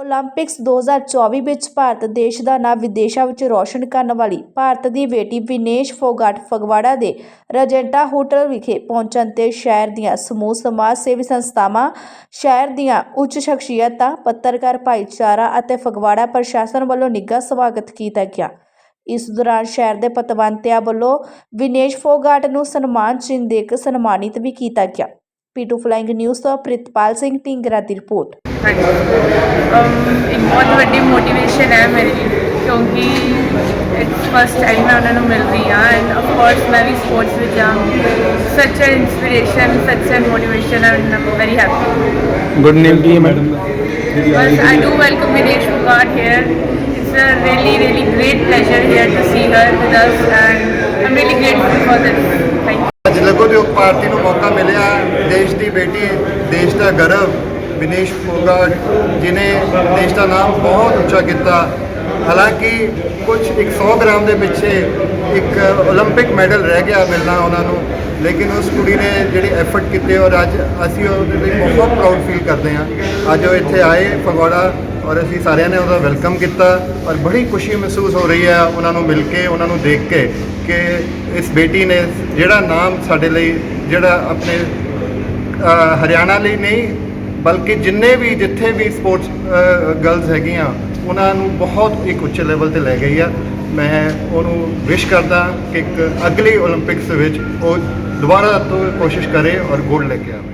Olympics 2024 ਵਿੱਚ ਭਾਰਤ ਦੇਸ਼ ਦਾ ਨਾਂ ਵਿਦੇਸ਼ਾਂ ਵਿੱਚ ਰੌਸ਼ਨ ਕਰਨ ਵਾਲੀ ਭਾਰਤ ਦੀ ਬੇਟੀ ਵਿਨੇਸ਼ ਫੋਗਾਟ ਫਗਵਾੜਾ ਦੇ ਰਜੈਂਟਾ ਹੋਟਲ ਵਿਖੇ ਪਹੁੰਚਣ ਤੇ ਸ਼ਹਿਰ ਦੀਆਂ ਸਮੂਹ ਸਮਾਜ ਸੇਵੀ ਸੰਸਥਾਵਾਂ, ਸ਼ਹਿਰ ਦੀਆਂ ਉੱਚ ਸ਼ਖਸੀਅਤਾਂ, ਪੱਤਰਕਾਰ ਭਾਈਚਾਰਾ ਅਤੇ ਫਗਵਾੜਾ ਪ੍ਰਸ਼ਾਸਨ ਵੱਲੋਂ ਨਿੱਘਾ ਸਵਾਗਤ ਕੀਤਾ ਗਿਆ। ਇਸ ਦੌਰਾਨ ਸ਼ਹਿਰ ਦੇ ਪਤਵੰਤਿਆਂ ਵੱਲੋਂ ਵਿਨੇਸ਼ ਫੋਗਾਟ ਨੂੰ ਸਨਮਾਨ ਚਿੰਨ੍ਹ ਦੇ ਕੇ ਸਨਮਾਨਿਤ ਵੀ ਕੀਤਾ ਗਿਆ। ਪੀਟੂ ਫਲਾਈਂਗ ਨਿਊਜ਼ ਤੋਂ ਪ੍ਰਿਤਪਾਲ ਸਿੰਘ ਢਿੰਗਰਾ ਦੀ ਰਿਪੋਰਟ। ਇੱਕ ਬਹੁਤ ਵੱਡੀ ਮੋਟੀਵੇਸ਼ਨ ਹੈ ਮੇਰੇ ਲਈ ਕਿਉਂਕਿ ਇਟਸ ਫਸਟ ਟਾਈਮ ਮੈਂ ਉਹਨਾਂ ਨੂੰ ਮਿਲ ਰਹੀ ਹਾਂ ਐਂਡ ਆਫ ਕੋਰਸ ਮੈਂ ਵੀ ਸਪੋਰਟਸ ਵਿੱਚ ਹਾਂ। Such an inspiration such an motivation and I'm very happy good name ਕੀ ਹੈ madam bus I do welcome Vinesh Phogat here it's a really really great pleasure here to see her with us and I'm really grateful for this thank ਅੱਜ ਲਗੋਦਯੋਗ party ਨੂੰ ਮੌਕਾ ਮਿਲਿਆ ਦੇਸ਼ ਦੀ ਬੇਟੀ ਦੇਸ਼ ਦਾ ਗਰਵ ਵਿਨੇਸ਼ ਫੋਗਾਟ ਜਿਨੇ ਦੇਸ਼ ਦਾ ਨਾਮ ਬਹੁਤ ਉੱਚਾ ਕੀਤਾ ਹਾਲਾਂਕਿ ਕੁਝ 100 ਗ੍ਰਾਮ ਦੇ ਪਿੱਛੇ ਇੱਕ 올림픽 ਮੈਡਲ ਰਹਿ ਗਿਆ ਮਿਲਣਾ ਉਹਨਾਂ ਨੂੰ ਲੇਕਿਨ ਉਸ ਕੁੜੀ ਨੇ ਜਿਹੜੇ ਐਫਰਟ ਕੀਤੇ ਔਰ ਅੱਜ ਅਸੀਂ ਉਹਦੇ ਲਈ ਬਹੁਤ ਪ੍ਰਾਊਡ ਫੀਲ ਕਰਦੇ ਹਾਂ ਅੱਜ ਉਹ ਇੱਥੇ ਆਏ ਫਗਵਾੜਾ ਔਰ ਅਸੀਂ ਸਾਰਿਆਂ ਨੇ ਉਹਦਾ ਵੈਲਕਮ ਕੀਤਾ ਔਰ ਬੜੀ ਖੁਸ਼ੀ ਮਹਿਸੂਸ ਹੋ ਰਹੀ ਹੈ ਉਹਨਾਂ ਨੂੰ ਮਿਲ ਕੇ ਉਹਨਾਂ ਨੂੰ ਦੇਖ ਕੇ ਕਿ ਇਸ ਬੇਟੀ ਨੇ ਜਿਹੜਾ ਨਾਮ ਸਾਡੇ ਲਈ ਜਿਹੜਾ ਆਪਣੇ ਅ, ਹਰਿਆਣਾ ਲਈ ਨਹੀਂ ਬਲਕਿ ਜਿੰਨੇ ਵੀ, ਜਿੱਥੇ ਵੀ ਸਪੋਰਟਸ ਗਰਲਸ ਹੈਗੀਆਂ, ਉਹਨਾਂ ਨੂੰ ਬਹੁਤ ਇੱਕ ਉੱਚੇ ਲੈਵਲ ਤੇ ਲੈ ਗਈ ਆ। ਮੈਂ ਉਹਨੂੰ ਵਿਸ਼ ਕਰਦਾ ਕਿ ਇੱਕ ਅਗਲੀ 올림픽ਸ ਵਿੱਚ ਉਹ ਦੁਬਾਰਾ ਤੋਂ ਕੋਸ਼ਿਸ਼ ਕਰੇ ਔਰ ਗੋਲਡ ਲੈ ਕੇ ਆਵੇ।